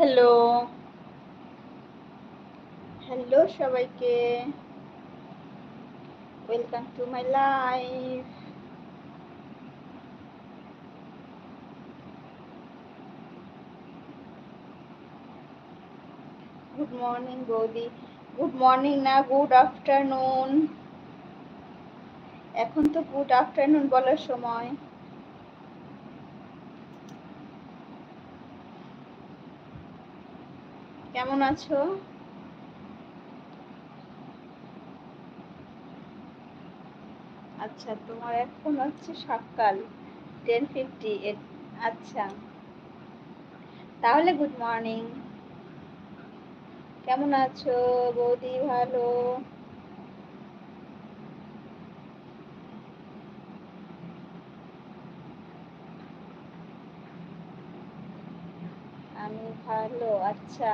Hello. Hello সবাইকে। Welcome to my life good morning বৌদি good morning না good afternoon এখন তো গুড আফটারনুন বলার সময়। কেমন আছো? আচ্ছা তোমার এখন হচ্ছে সকাল টেন ফিফটি আচ্ছা। তাহলে গুড মর্নিং কেমন আছো বৌদি, ভালো? আমি ভালো আচ্ছা।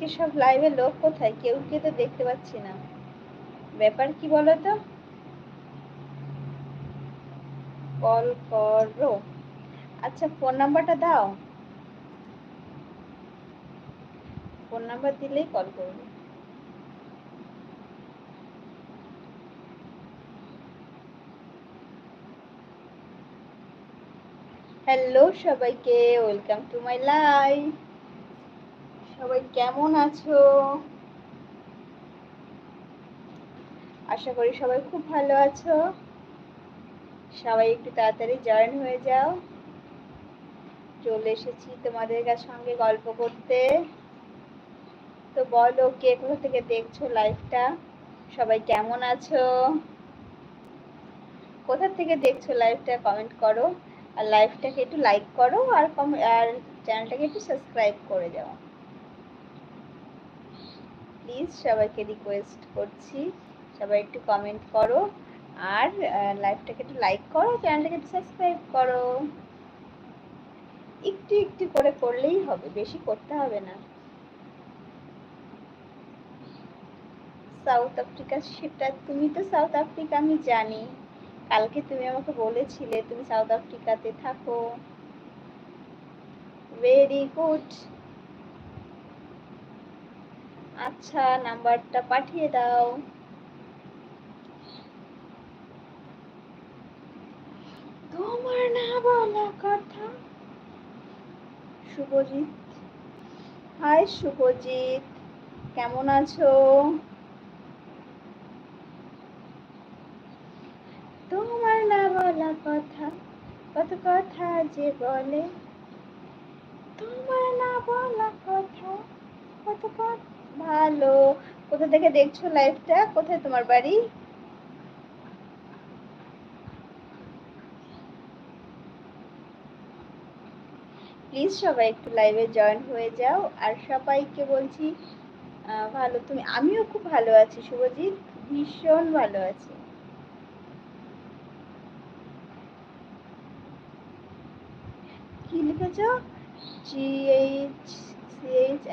আজকে সব লাইভে লোক কোথায়? কেউ কে তো দেখতে পাচ্ছি না। ব্যাপার কি বলো তো কল করো। আচ্ছা ফোন নাম্বারটা দাও। ফোন নাম্বার দিলেই কল করব। হ্যালো সবাইকে ওয়েলকাম টু মাই লাইফ সবাই কেমন আছো? আশা করি সবাই খুব ভালো আছো। সবাই একটু তাড়াতাড়ি জয়েন হয়ে যাও। চলে এসেছি তোমাদের সঙ্গে গল্প করতে। তো বলো, কে কোথা থেকে দেখছ লাইফটা সবাই কেমন আছো? কোথা থেকে দেখছ লাইভটা কমেন্ট করো। আর লাইভটাকে একটু লাইক করো আর আর চ্যানেলটাকে একটু সাবস্ক্রাইব করে যাও। প্লিজ সবাইকে রিকোয়েস্ট করছি, সবাই একটু কমেন্ট করো আর লাইভটাকে একটু লাইক করো চ্যানেলটাকে সাবস্ক্রাইব করো। একটু একটু করে করলেই হবে, বেশি করতে হবে না। সাউথ আফ্রিকা সেটা তুমি তো সাউথ আফ্রিকা আমি জানি। কালকে তুমি আমাকে বলেছিলে তুমি সাউথ আফ্রিকাতে থাকো। ভেরি গুড আচ্ছা নাম্বারটা পাঠিয়ে দাও। তোমার না বলা কথা। শুভজিৎ। হাই, শুভজিৎ। কেমন আছো? তোমার না বলা কথা, কত কথা যে বলে। তোমার না বলা কথা, কত কথা ভালো। কোথা থেকে দেখছ লাইভটা কোথায় তোমার বাড়ি? প্লিজ সবাই একটু লাইভে জয়েন হয়ে যাও। আর সবাইকে বলছি ভালো, তুমি, আমিও খুব ভালো আছি, শুভজিৎ। ভীষণ ভালো আছি। কি লিখেছ? G H C H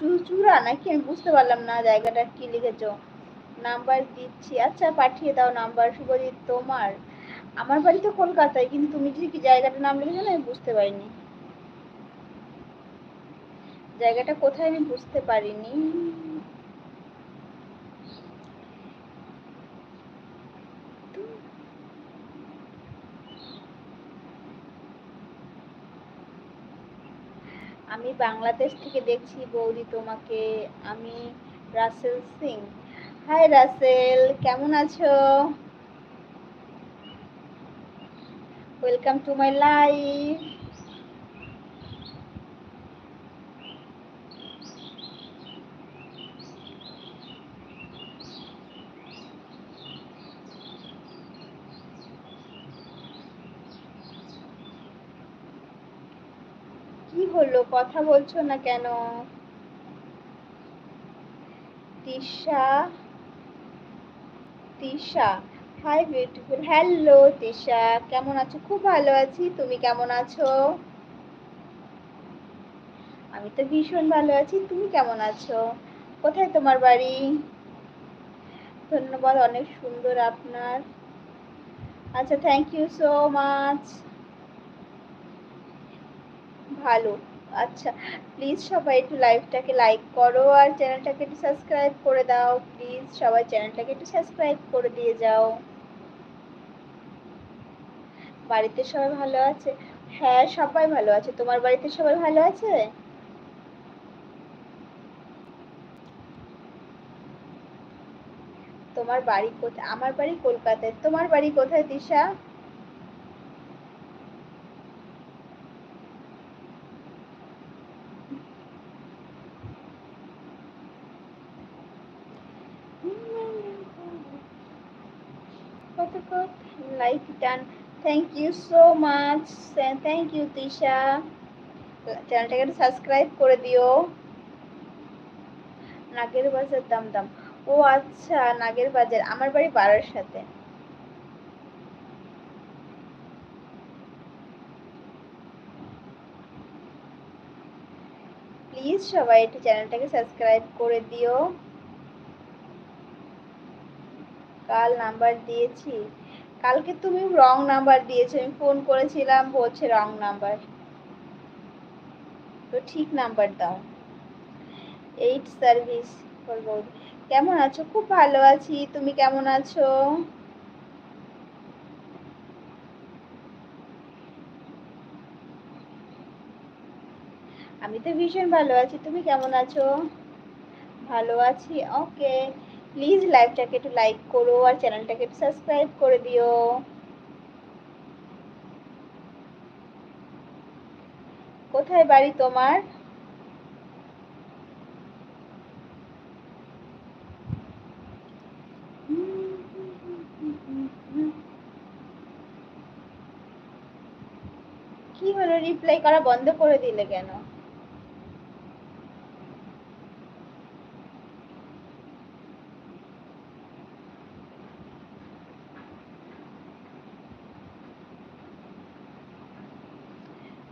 Chuchura নাকি আমি বুঝতে পারলাম না জায়গাটা কি লিখেছ? নাম্বার দিচ্ছি। আচ্ছা পাঠিয়ে দাও নাম্বার শুভজিৎ, তোমার? আমার বাড়ি তো কলকাতায়, কিন্তু তুমি যদি কি জায়গাটা নাম লিখেছো না আমি বুঝতে পারিনি। জায়গাটা কোথায় আমি বুঝতে পারিনি? আমি বাংলাদেশ থেকে দেখছি বৌদি তোমাকে, আমি রাসেল সিং। হাই রাসেল, কেমন আছো? ওয়েলকাম টু মাই লাইফ হলো কথা বলছো না কেন? Tisha Tisha hi beautiful hello Tisha, কেমন আছো? খুব ভালো আছি, তুমি কেমন আছো? আমি তো ভীষণ ভালো আছি, তুমি কেমন আছো? কোথায় তোমার বাড়ি? ধন্যবাদ, অনেক সুন্দর আপনার। আচ্ছা থ্যাংক ইউ সো মাচ ভালো। আচ্ছা প্লিজ সবাই একটু লাইভটাকে লাইক করো আর চ্যানেলটাকে একটু সাবস্ক্রাইব করে দাও। প্লিজ সবাই চ্যানেলটাকে একটু সাবস্ক্রাইব করে দিয়ে যাও। বাড়িতে সবাই ভালো আছে? হ্যাঁ সবাই ভালো আছে। তোমার বাড়িতে সবাই ভালো আছে? তোমার বাড়ি কোথায় আমার বাড়ি কলকাতায়। তোমার বাড়ি কোথায়, Disha? Like done thank you so much thank you Tisha চ্যানেলটাকে সাবস্ক্রাইব করে দিও। নাগের বাজার দাম দাম ও আচ্ছা নাগের বাজার, আমার বাড়ি বাড়ার সাথে। প্লিজ সবাই একটু চ্যানেলটাকে সাবস্ক্রাইব করে দিও। কাল নাম্বার দিয়েছি। কালকে তুমি রং নাম্বার দিয়েছ, আমি ফোন করেছিলাম, বলছে রং নাম্বার তো ঠিক নাম্বার দাও। এইট সার্ভিস কেমন আছো? খুব ভালো আছি। তুমি কেমন আছো? আমি তো ভীষণ ভালো আছি। তুমি কেমন আছো? ভালো আছি। ওকে প্লিজ লাইভটাকে একটু লাইক করো আর চ্যানেলটাকে একটু সাবস্ক্রাইব করে দিও। কোথায় বাড়ি তোমার? কি হলো? রিপ্লাই করা বন্ধ করে দিলে কেন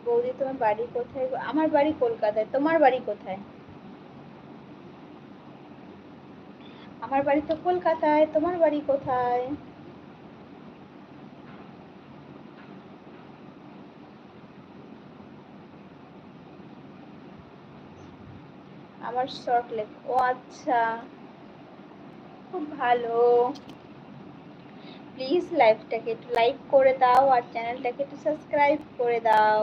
বৌদি তোমার বাড়ি কোথায়? আমার বাড়ি কলকাতায়, তোমার বাড়ি কোথায়? আমার বাড়ি তো কলকাতায়, তোমার বাড়ি কোথায়? আমার শর্ট ও আচ্ছা। খুব ভালো। প্লিজ লাইভটাকে একটু লাইক করে দাও আর চ্যানেলটাকে একটু সাবস্ক্রাইব করে দাও।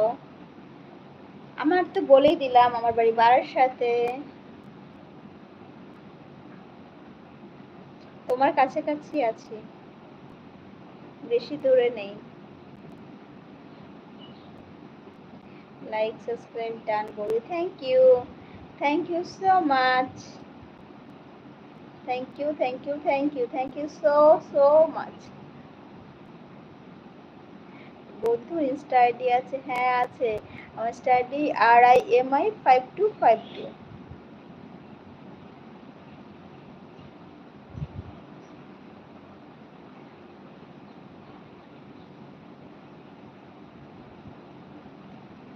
আমার তো বলেই দিলাম আমার বাড়ি বাড়ার সাথে তোমার কাছাকাছি আছি। বেশি দূরে নেই। লাইক সাবস্ক্রাইব ডান বলি thank you thank you so much thank you thank you thank you thank you so so much বন্ধু ইনস্টা আইডি আছে হ্যাঁ আছে। আমার insta ID R I M I five two five two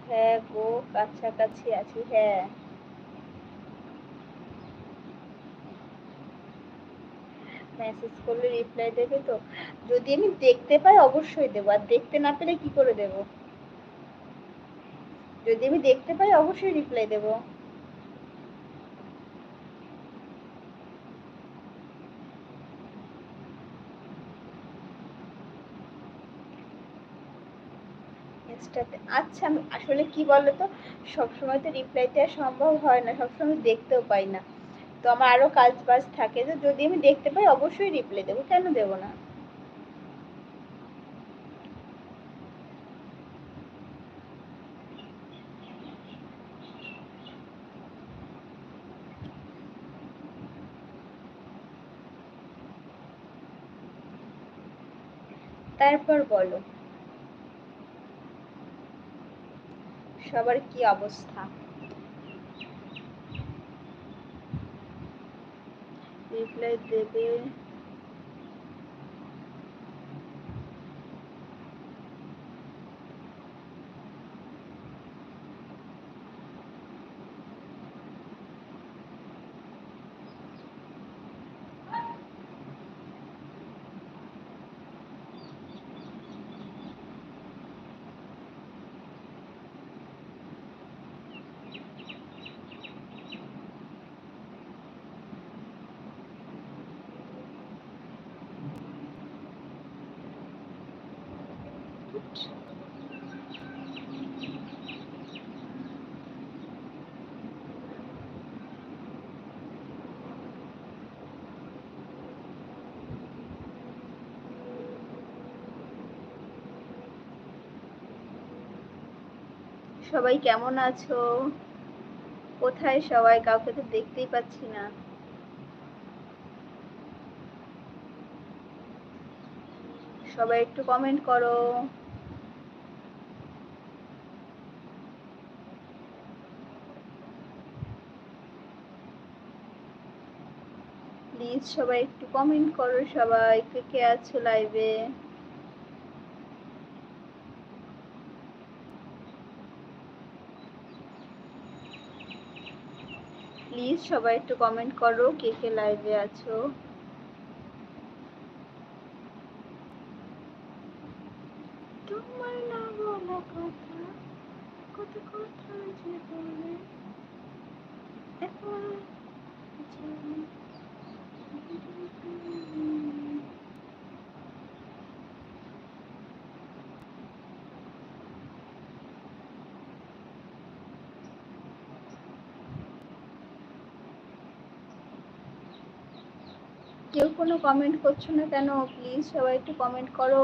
হ্যাঁ গো, কাছাকাছি আছি হ্যাঁ। মেসেজ করলে রিপ্লাই দেবে তো? যদি আমি দেখতে পাই, অবশ্যই দেবো। আর দেখতে না পেলে কি করে দেব? যদি আমি দেখতে পাই, অবশ্যই রিপ্লাই দেব। আচ্ছা আমি আসলে কি বলতো? সবসময় তো রিপ্লাই দেওয়া সম্ভব হয় না। সবসময় দেখতেও পাই না। তো আমার আরও কাজ বাজ থাকে, তো যদি আমি দেখতে পাই অবশ্যই রিপ্লাই দেবো। কেন দেবো না? তারপর বলো। সবার কি অবস্থা? রিপ্লাই দেবে সবাই কেমন আছো? কোথায় সবাই? কাউকে তো দেখতেই পাচ্ছি না। সবাই একটু কমেন্ট করো। প্লিজ সবাই একটু কমেন্ট করো সবাই। কে কে আছো লাইভে প্লিজ সবাই একটু কমেন্ট করো, কে কে লাইভে আছো? তোমার না বলা কথা, কত কথা যে বলে এখন কেউ কোনো কমেন্ট করছ না কেন? প্লিজ সবাই একটু কমেন্ট করো।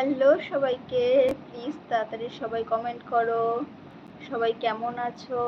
হ্যালো সবাইকে প্লিজ তাড়াতাড়ি সবাই কমেন্ট করো। সবাই কেমন আছো?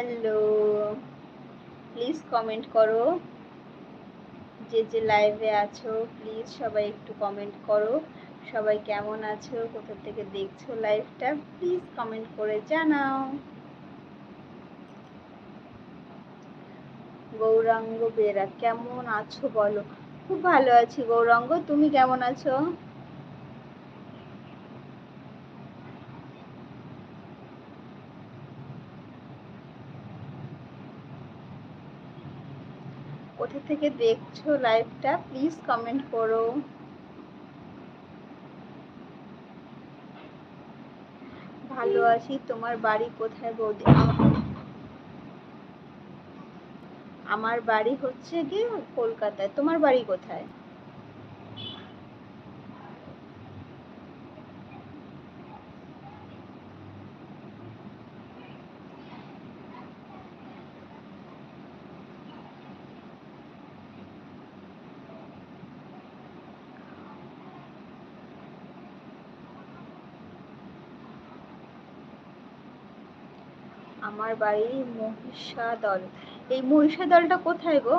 হ্যালো প্লিজ কমেন্ট করো। যে যে লাইভে আছো প্লিজ সবাই একটু কমেন্ট করো। সবাই কেমন আছো, কোথা থেকে দেখছ লাইভটা প্লিজ কমেন্ট করে জানাও। গৌরাঙ্গ বেরা, কেমন আছো বলো? খুব ভালো আছি গৌরাঙ্গ, তুমি কেমন আছো? কোথা থেকে দেখছ লাইভটা? প্লিজ কমেন্ট করো। ভালো আছি, তোমার বাড়ি কোথায় বৌদি? আমার বাড়ি হচ্ছে গিয়ে কলকাতায়। তোমার বাড়ি কোথায়? আমার বাড়ি মহিষাদল। এই মহিষাদলটা কোথায় গো?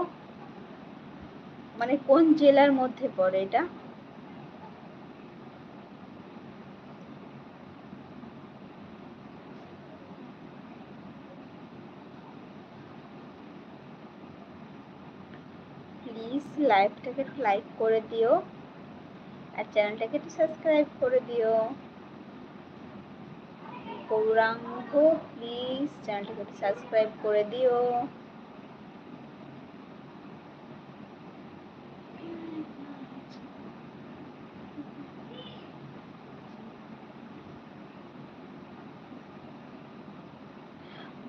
মানে কোন জেলার মধ্যে পড়ে এটা? প্লিজ লাইভটাকে একটু লাইক করে দিও। আর চ্যানেলটাকে একটু সাবস্ক্রাইব করে দিও। গৌরাঙ্গ প্লিজ চ্যানেলটাকে সাবস্ক্রাইব করে দিও।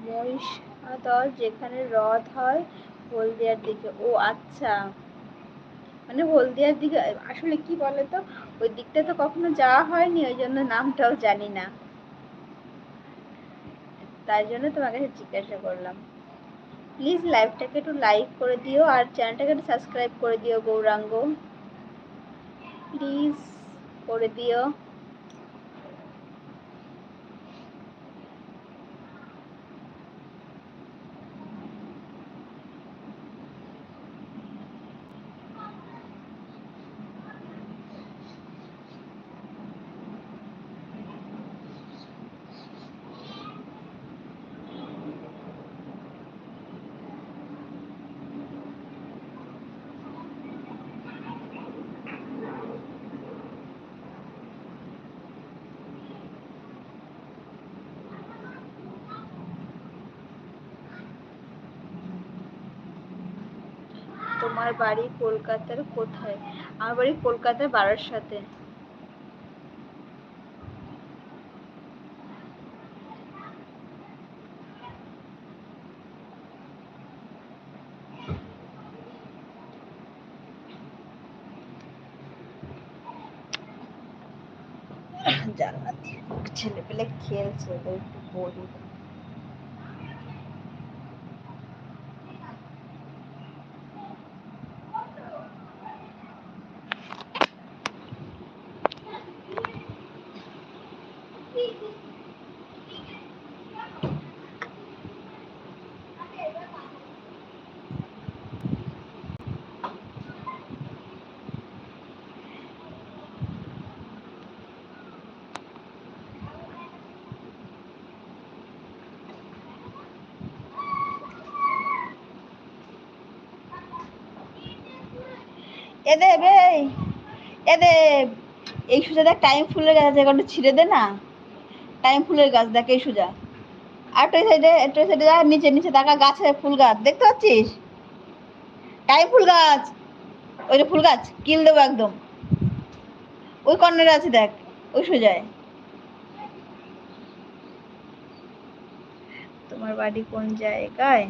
মহিষাদল যেখানে হ্রদ হয়, হলদিয়ার দিকে। ও আচ্ছা মানে হলদিয়ার দিকে, আসলে কি বলতো? ওই দিকটা তো কখনো যাওয়া হয়নি, ওই জন্য নামটাও জানি না। তাই জন্য তোমাকে জিজ্ঞাসা করলাম। প্লিজ লাইভটাকে একটু লাইক করে দিও আর চ্যানেলটাকে একটু সাবস্ক্রাইব করে দিও গৌরাঙ্গ। প্লিজ করে দিও। তোমার বাড়ি কলকাতার কোথায়? আমার বাড়ি কলকাতার বারাসাতে। জান্নাত ছেলে পেলে খেলছে একটু বলি এদে বে এদে এই সুজা দেখ, টাইম ফুলের গাছ আছে একটু ছিঁড়ে দে না। টাইম ফুলের গাছ দেখ, এই সুজা। আর একটা সাইডে একটা সাইডে যা, নিচে নিচে দেখা গাছে ফুল গাছ, দেখতে পাচ্ছিস? টাইম ফুল গাছ। ওই যে ফুল গাছ, কিল দেবো একদম। ওই কর্নারে আছে দেখ, ওই সোজায়। তোমার বাড়ি কোন জায়গায়?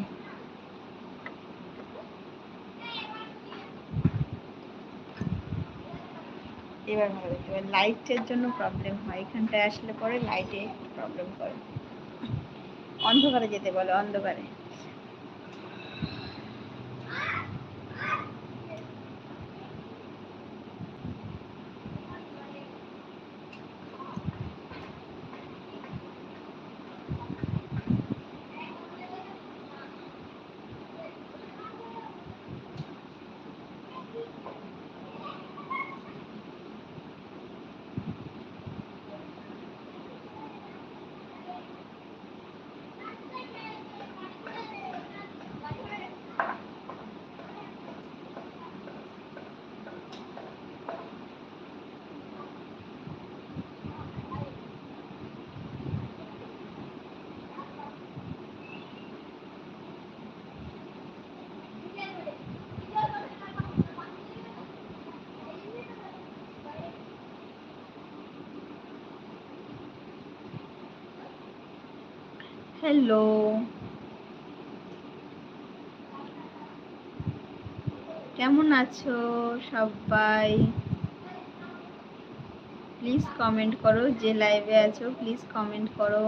এবার ভালো দেখতে এবার লাইটের জন্য প্রবলেম হয়। এখানটায় আসলে পরে লাইটে প্রবলেম করে। অন্ধকারে যেতে বলে, অন্ধকারে। হ্যালো কেমন আছো সবাই? প্লিজ কমেন্ট করো যে লাইভে আছো প্লিজ কমেন্ট করো।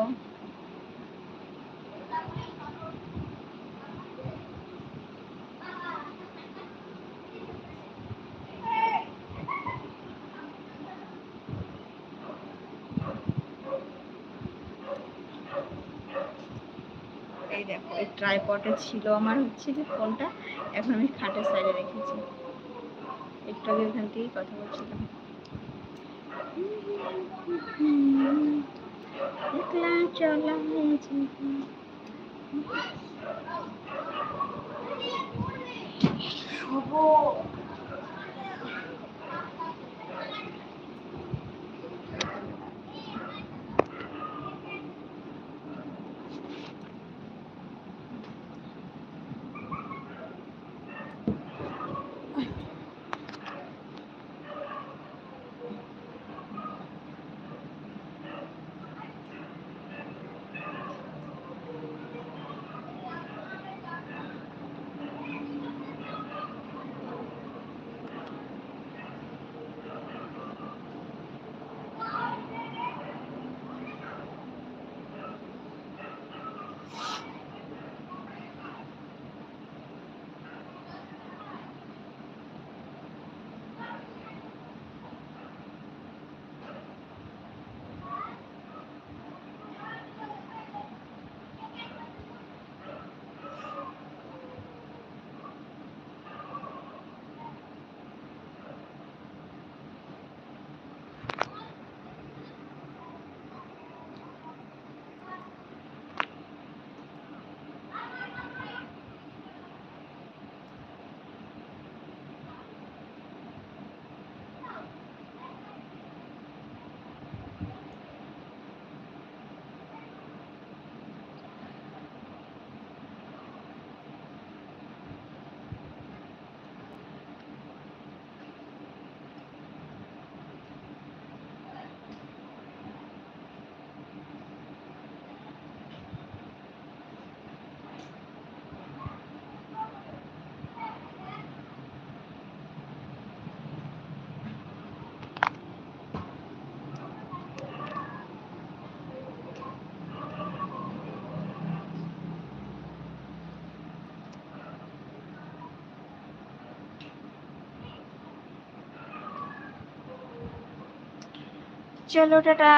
এই দেখো, এই ট্রাইপটে ছিল আমার হচ্ছে যে ফোনটা, এখন আমি খাটের সাইডে রেখেছি। একটু আগে ওখান থেকেই কথা বলছিলাম। চলা শুভ চলো টাটা।